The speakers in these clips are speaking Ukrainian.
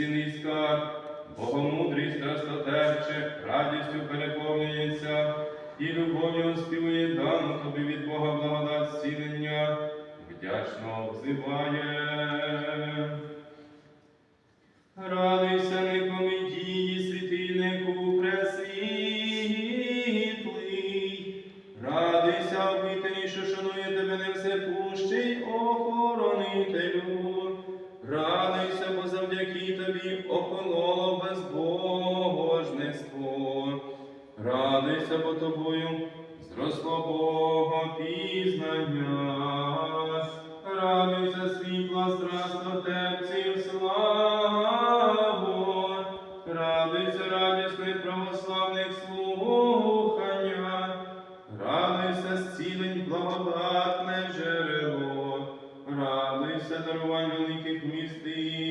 безцінний скарб, богомудрий страстотерче, радістю переповнюється, і любов'ю співує дану тобі від Бога благодать зцілення, вдячно взиває. Радуйся, некомедії, світильнику пресвітлий. Радуйся, обітелі, що шанує тебе не всепущий охоронителю. Радуйся, бо завдяки тобі охололо безбожництво. Радуйся, бо тобою зросло Бога пізнання. Радуйся, світла, страстотерців, славу. with me.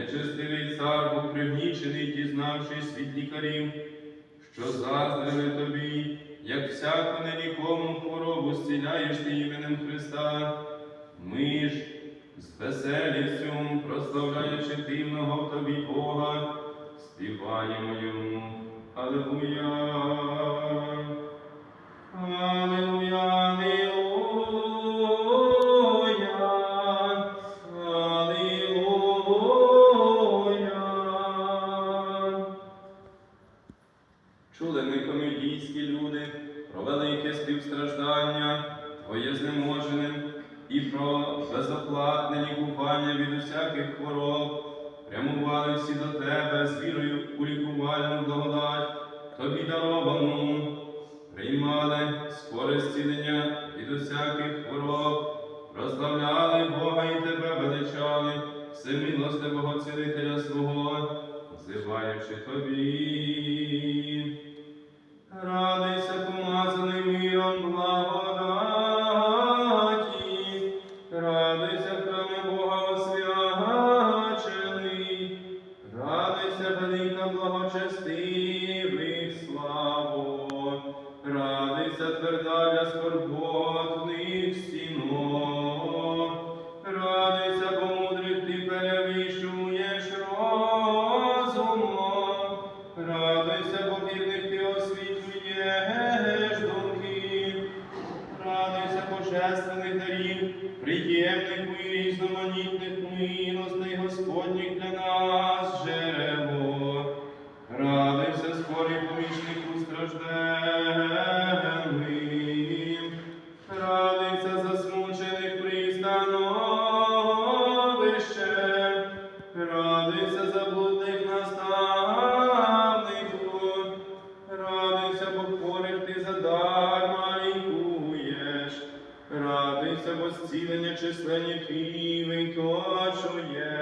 Нечестивий цар був пригнічений, дізнавшись від лікарів, що заздрили тобі, як всяку нелікому хворобу зціляєш іменем Христа. Ми ж з веселістю, прославляючи дивного в тобі Бога, співаємо йому. Чули ми комедійські люди про велике співстраждання Твоє знеможеним і про безоплатне лікування від усяких хвороб. Прямували всі до Тебе з вірою у лікувальну благодать, Тобі даровану, приймали скоре зцілення від усяких хвороб, прославляли Бога і Тебе величали, всемилостивого цілителя свого, взиваючи Тобі. Скорботних стінок, бо мудрих ти перевищуєш розумом, радуйся, бо вірних ти освітлюєш думки, радуйся божественних дарів, приємних і різноманітних милостей Господніх для нас радуйся, засмучених пристановищем, радуйся, заблудних наставнику, радуйся, бо хворих ти задарма лікуєш, радуйся, бо зцілення численні твій викочуєш.